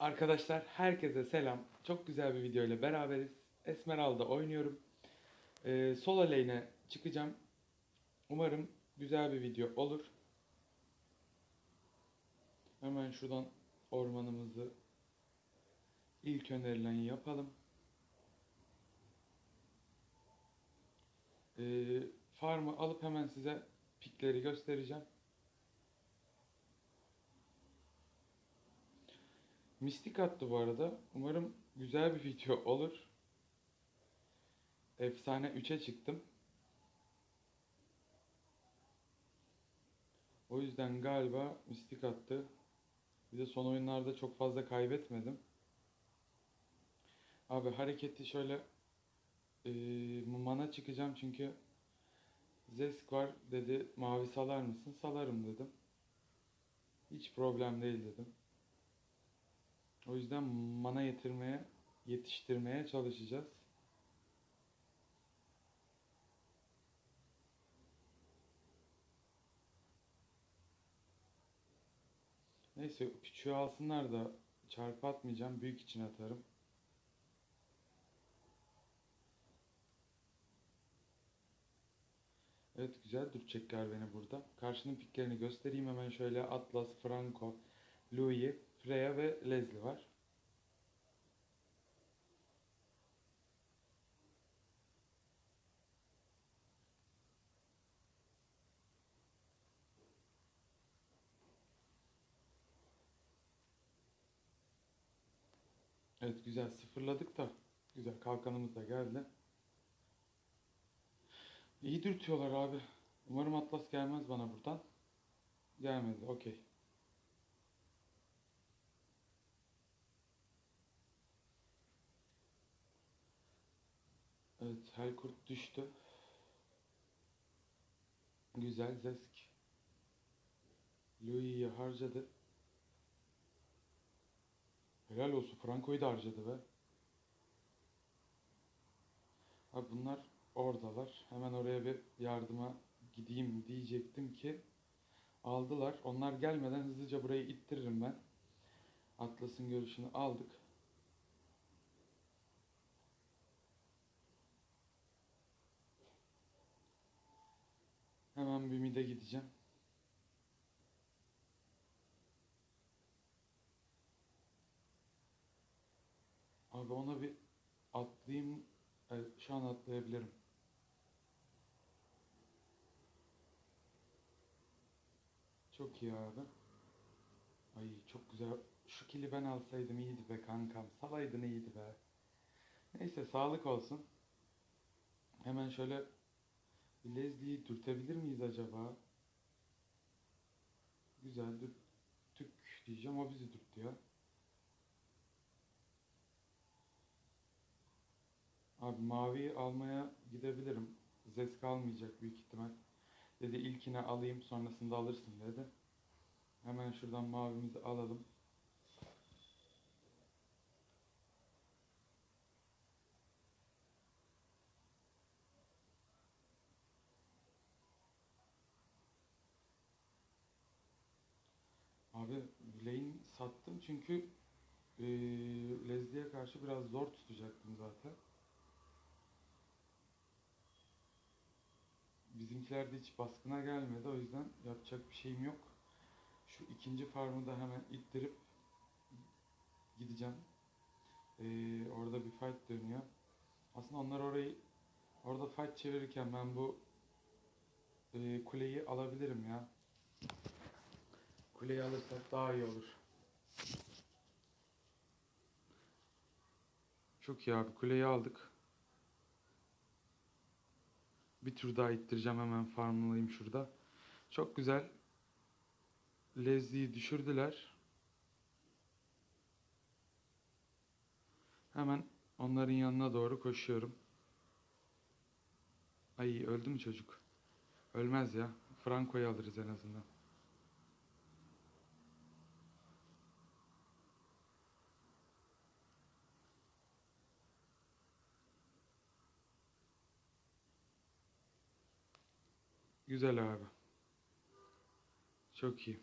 Arkadaşlar herkese selam. Çok güzel bir video ile beraberiz. Esmeralda oynuyorum. Ee, solo lane'e çıkacağım. Umarım güzel bir video olur. Hemen şuradan ormanımızı ilk önerilen yapalım. Ee, farmı alıp hemen size pikleri göstereceğim. Mistik attı bu arada. Umarım güzel bir video olur. Efsane 3'e çıktım. O yüzden galiba mistik attı. Bir de son oyunlarda çok fazla kaybetmedim. Abi hareketi şöyle eee, mana çıkacağım çünkü Zesk var dedi mavi salar mısın? Salarım dedim. Hiç problem değil dedim. O yüzden mana yetirmeye, yetiştirmeye çalışacağız. Neyse küçüğü alsınlar da çarpı atmayacağım. Büyük için atarım. Evet güzel dürtecekler beni burada. Karşının piklerini göstereyim hemen şöyle Atlas, Franco, Louis, Freya ve Leslie var. Evet güzel sıfırladık da güzel kalkanımız da geldi. İyi dürtüyorlar abi. Umarım Atlas gelmez bana buradan. Gelmedi okey. Evet Helkurt düştü. Güzel Zesk. Louis'i harcadı. Helal olsun Franco'yu da harcadı be. Abi bunlar oradalar. Hemen oraya bir yardıma gideyim diyecektim ki aldılar. Onlar gelmeden hızlıca burayı ittiririm ben. Atlas'ın görüşünü aldık. Hemen bir mide gideceğim. Abi ona bir atlayayım. Evet, şu an atlayabilirim. Çok iyi abi. Ay çok güzel. Şu kili ben alsaydım iyiydi be kankam. Salaydın iyiydi be. Neyse sağlık olsun. Hemen şöyle Leslie'yi dürtebilir miyiz acaba? Güzel dürttük diyeceğim. O bizi dürttü ya. Abi maviyi almaya gidebilirim. Zesk almayacak büyük ihtimal. Dedi ilkine alayım sonrasında alırsın dedi. Hemen şuradan mavimizi alalım. Abi lane sattım çünkü eee Leslie'ye karşı biraz zor tutacaktım zaten. Bizimkiler de hiç baskına gelmedi. O yüzden yapacak bir şeyim yok. Şu ikinci farmı da hemen ittirip gideceğim. Ee, orada bir fight dönüyor. Aslında onlar orayı orada fight çevirirken ben bu e, kuleyi alabilirim ya. Kuleyi alırsak daha iyi olur. Çok iyi abi kuleyi aldık. Bir tur daha ittireceğim hemen farmlayayım şurada. Çok güzel. Leslie'yi düşürdüler. Hemen onların yanına doğru koşuyorum. Ay öldü mü çocuk? Ölmez ya. Franco'yu alırız en azından. Güzel abi. Çok iyi.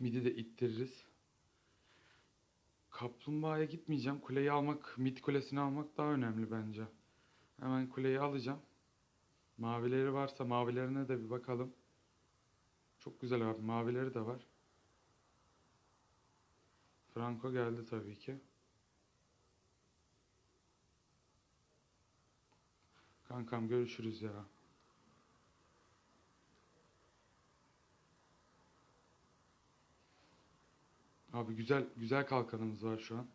Midi de ittiririz. Kaplumbağaya gitmeyeceğim. Kuleyi almak, mit kulesini almak daha önemli bence. Hemen kuleyi alacağım. Mavileri varsa mavilerine de bir bakalım. Çok güzel abi. Mavileri de var. Franco geldi tabii ki. Kankam görüşürüz ya. Abi güzel güzel kalkanımız var şu an.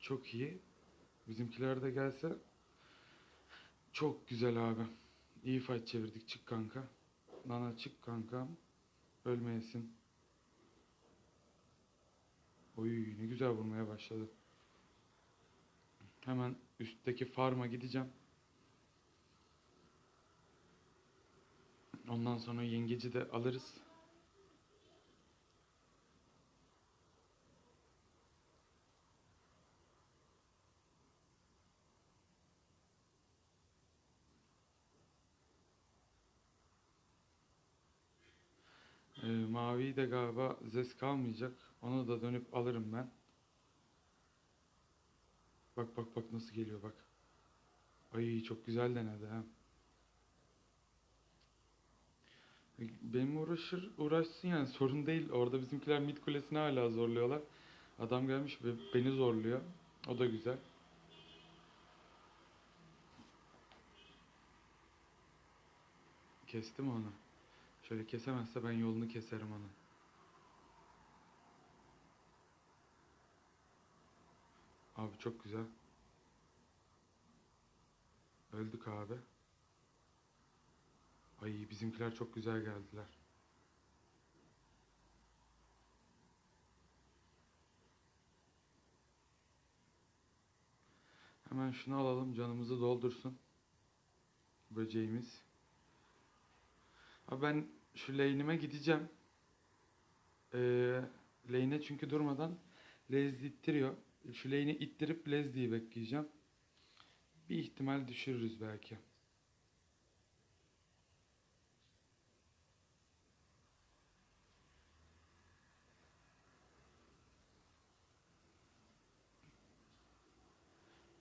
Çok iyi. Bizimkiler de gelse çok güzel abi. İyi fight çevirdik. Çık kanka. Nana çık kankam. Ölmeyesin. Oy ne güzel vurmaya başladı. Hemen üstteki farma gideceğim. Ondan sonra yengeci de alırız. Ee, maviyi de galiba zes kalmayacak. Onu da dönüp alırım ben. Bak bak bak nasıl geliyor bak. Ay çok güzel denedi ha. Benim uğraşır uğraşsın yani sorun değil. Orada bizimkiler mid kulesini hala zorluyorlar. Adam gelmiş ve beni zorluyor. O da güzel. Kestim onu. Şöyle kesemezse ben yolunu keserim onu. Abi çok güzel. Öldük abi. Ay bizimkiler çok güzel geldiler. Hemen şunu alalım canımızı doldursun. Böceğimiz. Abi ben şu lane'ime gideceğim. Ee, lane'e çünkü durmadan Lez ittiriyor. Şu lane'i ittirip Lezli'yi bekleyeceğim. Bir ihtimal düşürürüz belki.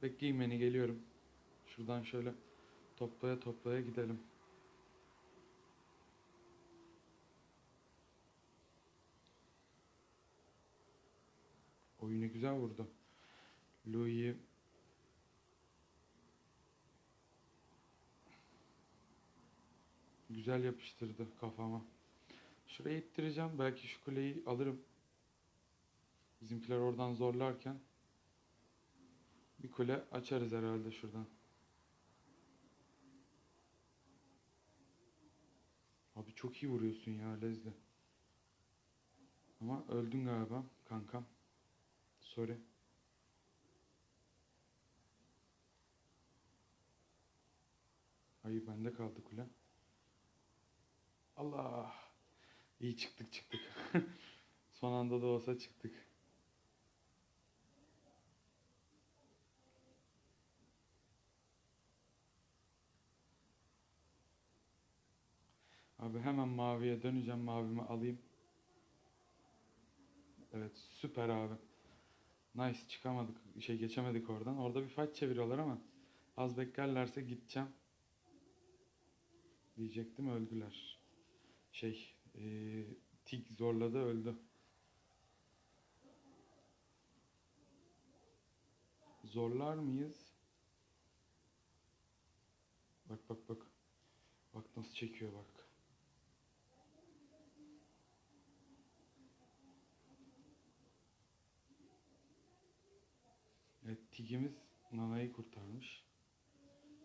Bekleyin beni geliyorum. Şuradan şöyle toplaya toplaya gidelim. Oyunu güzel vurdu. Louis'i güzel yapıştırdı kafama. Şuraya ittireceğim. Belki şu kuleyi alırım. Bizimkiler oradan zorlarken bir kule açarız herhalde şuradan. Abi çok iyi vuruyorsun ya Lezli. Ama öldün galiba kankam. Sorry. Hayır bende kaldı kule. Allah. İyi çıktık çıktık. Son anda da olsa çıktık. Abi hemen maviye döneceğim. Mavimi alayım. Evet süper abi. Nice çıkamadık. Şey geçemedik oradan. Orada bir fight çeviriyorlar ama az beklerlerse gideceğim. Diyecektim öldüler. Şey ee, Tig zorladı öldü. Zorlar mıyız? Bak bak bak. Bak nasıl çekiyor bak. Evet Tigimiz Nana'yı kurtarmış.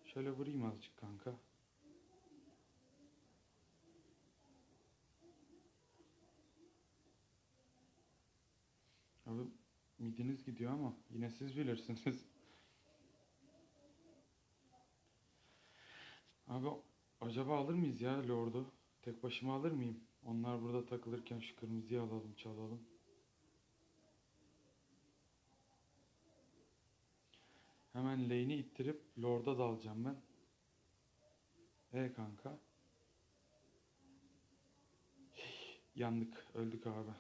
Şöyle vurayım azıcık kanka. Abi midiniz gidiyor ama yine siz bilirsiniz. Abi acaba alır mıyız ya Lord'u? Tek başıma alır mıyım? Onlar burada takılırken şu kırmızıyı alalım çalalım. Hemen lane'i ittirip Lord'a dalacağım ben. E kanka. Yandık. Öldük abi.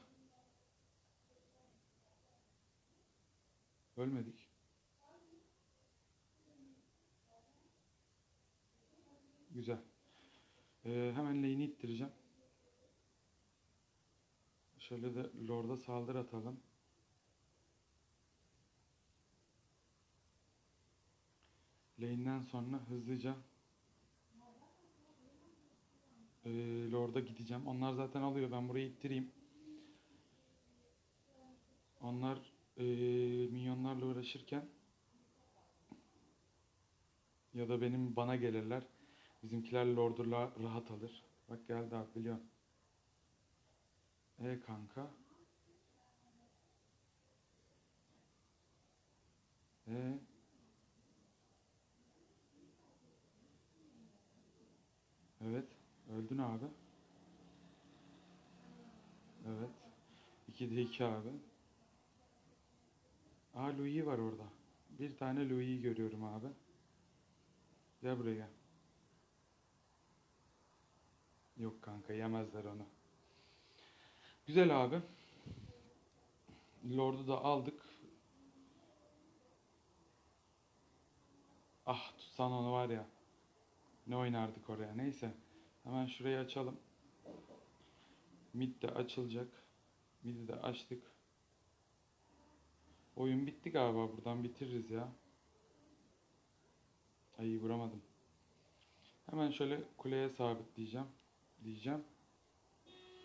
Ölmedik. Güzel. Ee, hemen lane'i ittireceğim. Şöyle de Lord'a saldırı atalım. Lane'den sonra hızlıca ee, Lord'a gideceğim. Onlar zaten alıyor. Ben burayı ittireyim. Onlar ee, minyonlarla uğraşırken ya da benim bana gelirler. Bizimkiler Lord'la rahat alır. Bak geldi abi biliyorum. E kanka. E Evet. Öldün abi. Evet. 2'de 2 abi. Aa Louis var orada. Bir tane Louis'i görüyorum abi. Gel buraya. Yok kanka yemezler onu. Güzel abi. Lord'u da aldık. Ah tutsan onu var ya. Ne oynardık oraya. Neyse. Hemen şurayı açalım. Mid de açılacak. Mid'i de açtık. Oyun bitti galiba. Buradan bitiririz ya. Ay vuramadım. Hemen şöyle kuleye sabitleyeceğim. Diyeceğim.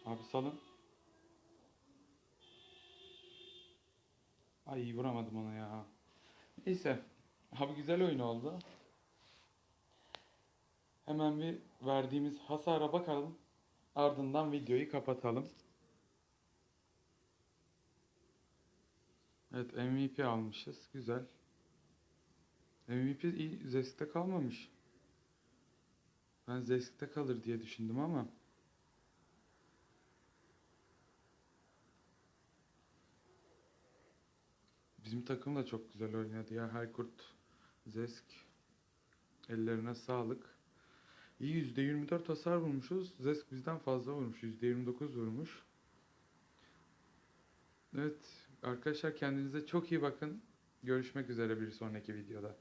Abi salın. Ay vuramadım ona ya. Neyse. Abi güzel oyun oldu. Hemen bir verdiğimiz hasara bakalım. Ardından videoyu kapatalım. Evet MVP almışız. Güzel. MVP Zesk'te kalmamış. Ben Zesk'te kalır diye düşündüm ama. Bizim takım da çok güzel oynadı ya. Herkurt, Zesk. Ellerine sağlık. İyi %24 hasar vurmuşuz. Zesk bizden fazla vurmuş. %29 vurmuş. Evet arkadaşlar kendinize çok iyi bakın. Görüşmek üzere bir sonraki videoda.